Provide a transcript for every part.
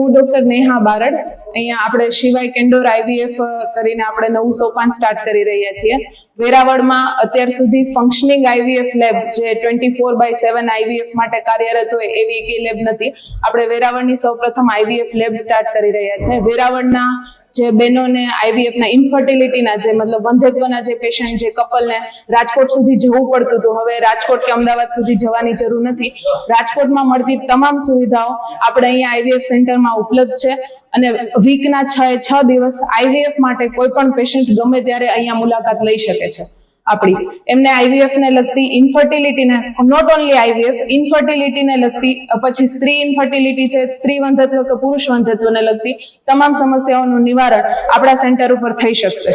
હું ડોક્ટર નેહા બારડ. અહીંયા આપણે શિવાય કેન્ડોર આઈવીએફ કરીને આપણે નવું સોપાન સ્ટાર્ટ કરી રહ્યા છીએ. વેરાવળમાં અત્યાર સુધી ફંક્શનિંગ આઈવીએફ લેબ જે twenty four by seven IVF માટે કાર્યરત હોય એવી એક લેબ નથી. આપણે વેરાવળની સૌપ્રથમ આઈવીએફ લેબ સ્ટાર્ટ કરી રહ્યા છે વેરાવળના જે બહેનોને આઈવીએફના ઇન્ફર્ટિલિટીના જે મતલબ વંધ્યત્વના જે પેશન્ટ જે કપલને રાજકોટ સુધી જવું પડતું હતું. હવે રાજકોટ કે અમદાવાદ સુધી જવાની જરૂર નથી. રાજકોટમાં મળતી તમામ સુવિધાઓ આપણે અહીંયા આઈવીએફ સેન્ટરમાં ઉપલબ્ધ છે. અને વીકના છ છ દિવસ આઈવીએફ માટે કોઈ પણ પેશન્ટ ગમે ત્યારે અહીંયા મુલાકાત લઈ શકે છે. આપણી. એમને આઈવીએફ ને લગતી ઇન્ફર્ટિલિટીને નોટ ઓનલી આઈવીએફ ઇન્ફર્ટિલિટીને લગતી પછી સ્ત્રી ઇન્ફર્ટિલિટી છે સ્ત્રી વંધત્વ કે પુરુષ વંધત્વને લગતી તમામ સમસ્યાઓનું નિવારણ આપણા સેન્ટર ઉપર થઈ શકશે.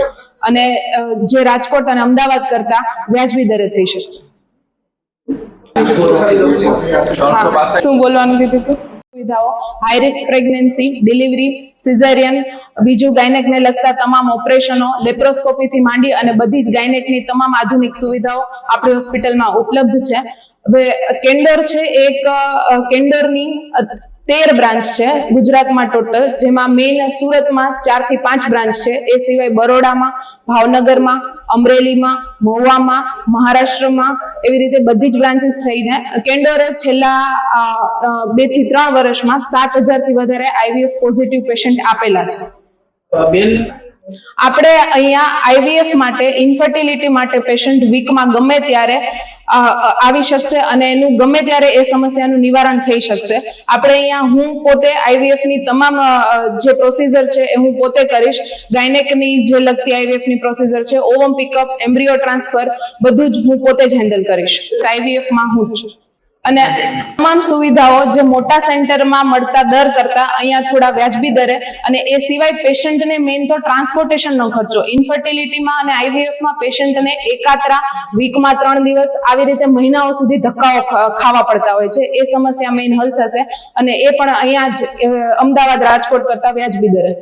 અને જે રાજકોટ અને અમદાવાદ કરતા વ્યાજબી દરે થઈ શકશે. શું બોલવાનું કીધું હતું સુવિધાઓ high risk pregnancy delivery caesarean બીજું ગાયનેકને લગતા તમામ ઓપરેશનો, લેપ્રોસ્કોપીથી માંડી અને બધી જ ગાયનેકની તમામ આધુનિક સુવિધાઓ આપણી હોસ્પિટલમાં ઉપલબ્ધ છે. હવે કેન્ડોર છે એક કેન્ડરની તેર બ્રાન્ચ છે ગુજરાતમાં ટોટલ, જેમાં મેઇન સુરતમાં ચારથી પાંચ બ્રાન્ચ છે. એ સિવાય બરોડામાં, ભાવનગરમાં, અમરેલીમાં મહુવામાં મહારાષ્ટ્રમાં એવી રીતે બધી જ બ્રાન્ચીસ થઈને, કેન્ડર છેલ્લા બેથી ત્રણ વર્ષમાં સાત હજારથી વધારે આઈવીએફ પોઝિટિવ પેશન્ટ આપેલા છે. બેન આપણે અહીંયા આઈવીએફ માટે ઇન્ફર્ટિલિટી માટે પેશન્ટ વીકમાં ગમે ત્યારે આવી શકશે અને એનું ગમે ત્યારે એ સમસ્યાનું નિવારણ થઈ શકશે. આપણે અહીંયા હું પોતે આઈવીએફની તમામ જે પ્રોસીજર છે એ હું પોતે કરીશ. ગાયનેકની જે લગતી આઈવીએફની પ્રોસીજર છે, ઓવમ પિકઅપ એમ્બ્રિયો ટ્રાન્સફર બધું જ હું પોતે જ હેન્ડલ કરીશ. આઈવીએફમાં હું છું. અને તમામ સુવિધાઓ જે મોટા સેન્ટરમાં મળતા દર કરતા અહીંયા થોડા વ્યાજબી દરે અને એ સિવાય પેશન્ટને મેઇન તો ટ્રાન્સપોર્ટેશનનો ખર્ચો. ઇન્ફર્ટિલિટીમાં અને આઈવીએફમાં પેશન્ટને એકાત્રા વીકમાં ત્રણ દિવસ આવી રીતે મહિનાઓ સુધી ધક્કાઓ ખાવા પડતા હોય છે. એ સમસ્યા મેઇન હલ થશે અને એ પણ અહીંયા જ અમદાવાદ રાજકોટ કરતા વ્યાજબી દરે.